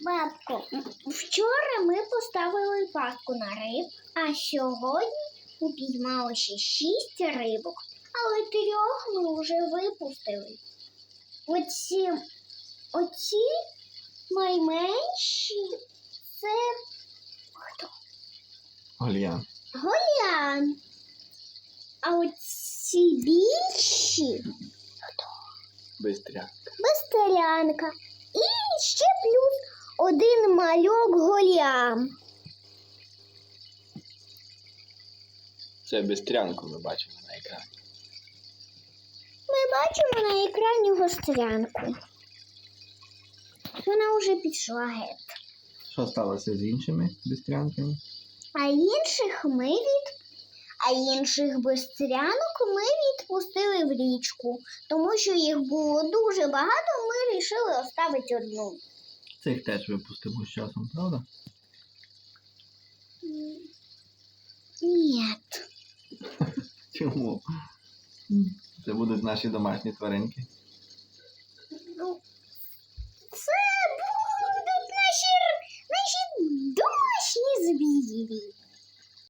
Бабко, вчора ми поставили пастку на риб, а сьогодні упіймали ще шість рибок, але трьох ми вже випустили. Оці, оці найменші це хто? Гольян. Голян. А оці більші Бистря. Бестерянка. І ще плюс один мальок голям. Це бистрянку ми бачимо на екрані. Ми бачимо на екрані гострянку. Вона вже пішла геть. Що сталося з іншими бистрянками? А інших ми від... А інших бестрянок ми відпустили в річку, тому що їх було дуже багато, ми вирішили оставити одну. Цих теж випустимо з часом, правда? Ні. Чому? Це будуть наші домашні тваринки. Ну, Це будуть наші, наші домашні звірі.